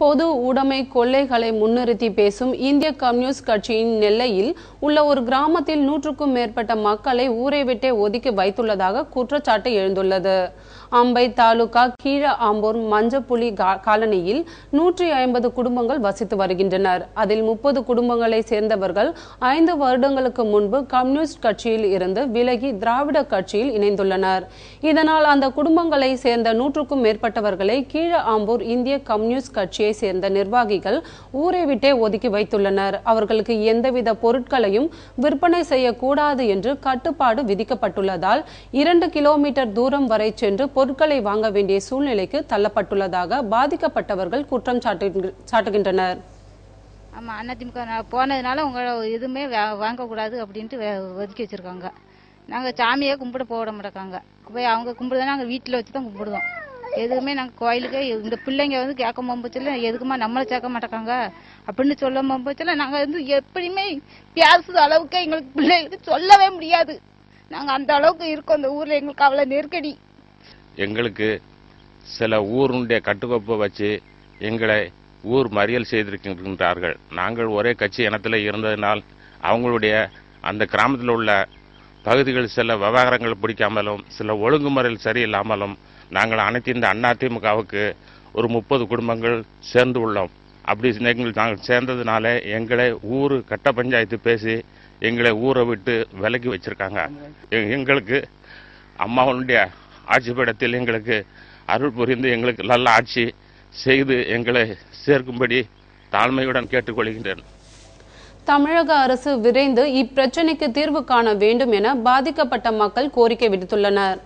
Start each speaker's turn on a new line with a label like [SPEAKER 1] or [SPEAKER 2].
[SPEAKER 1] பொது உடைமை கொள்ளைகளை முன்னிறுத்தி பேசும் இந்திய கம்யூனிஸ்ட் கட்சியின் நெல்லையில் உள்ள ஒரு கிராமத்தில் நூற்றுக்கும் மேற்பட்ட மக்களை ஊரை விட்டே ஒதுக்கி வைத்துள்ளதாக குற்றச்சாட்டு எழுந்துள்ளது. அம்பை தாலுகா கீழ ஆம்பூர் மஞ்சப்புலி கா- காலனியில் நூற்றி ஐம்பது குடும்பங்கள் வசித்து வருகின்றனர். அதில் முப்பது குடும்பங்களை சேர்ந்தவர்கள் ஐந்து வருடங்களுக்கு முன்பு கம்யூனிஸ்ட் கட்சியில் இருந்து விலகி திராவிட கட்சியில் இணைந்துள்ளனர். இதனால் அந்த குடும்பங்களை சேர்ந்த நூற்றுக்கும் மேற்பட்டவர்களை கீழ ஆம்பூர் இந்திய கம்யூனிஸ்ட் கட்சியை சேர்ந்த நிர்வாகிகள் ஊரை விட்டே ஒதுக்கி வைத்துள்ளனர். அவர்களுக்கு எந்தவித பொருட்களையும் விற்பனை செய்யக்கூடாது என்று கட்டுப்பாடு விதிக்கப்பட்டுள்ளதால் இரண்டு கிலோமீட்டர் தூரம் வரை சென்று பொருட்களை வாங்க வேண்டிய சூழ்நிலைக்கு தள்ளப்பட்டுள்ளதாக பாதிக்கப்பட்டவர்கள் குற்றம் சாட்டு- சாட்டுகின்றனர்.
[SPEAKER 2] ஆமாம் அதிமுக நான் போனதுனால உங்களை எதுவுமே வாங்கக்கூடாது அப்படின்ட்டு வே- ஒதுக்கி வச்சிருக்காங்க. நாங்கள் சாமியே கும்பிட போட மாட்டேக்காங்க. போய் அவங்க கும்பிடுதான் நாங்கள் வீட்டில் வச்சு தான் கும்பிடுவோம் எதுவுமே நாங்கள் கோயிலுக்கு இந்த பிள்ளைங்க வந்து கேட்க போகும்போச்சுல எதுக்குமா நம்மளை சேர்க்க மாட்டேக்காங்க? அப்படின்னு சொல்ல போகும்போச்சுல நாங்கள் வந்து எப்படியுமே பேசுற அளவுக்கு எங்களுக்கு பிள்ளைங்களுக்கு சொல்லவே முடியாது. நாங்கள் அந்த அளவுக்கு இருக்கோம் அந்த ஊரில் எங்களுக்கு அவ்வளோ நெருக்கடி.
[SPEAKER 3] எங்களுக்கு சில ஊருடைய கட்டுக்கோப்பை வச்சு எங்களை ஊர் மறியல் செய்திருக்கின்றார்கள். நாங்கள் ஒரே கட்சி இனத்தில் இருந்ததினால் அவங்களுடைய அந்த கிராமத்தில் உள்ள பகுதிகள் சில விவகாரங்கள் பிடிக்காமலும் சில ஒழுங்குமுறைகள் சரியில்லாமலும் நாங்கள் அனைத்து இந்த அதிமுகவுக்கு ஒரு முப்பது குடும்பங்கள் சேர்ந்து உள்ளோம். அப்படி எங்கள் நாங்கள் சேர்ந்ததுனால எங்களை ஊர் கட்ட பஞ்சாயத்து பேசி எங்களை ஊரை விட்டு விலக்கி வச்சுருக்காங்க. எங்களுக்கு அம்மாவனுடைய ஆட்சி பீடத்தில் எங்களுக்கு அருள் புரிந்து எங்களுக்கு நல்ல ஆட்சி செய்து எங்களை சேர்க்கும்படி தாழ்மையுடன் கேட்டுக்கொள்கின்றேன்.
[SPEAKER 1] தமிழக அரசு விரைந்து இப்பிரச்சினைக்கு தீர்வு காண வேண்டும் என பாதிக்கப்பட்ட மக்கள் கோரிக்கை விடுத்துள்ளனர்.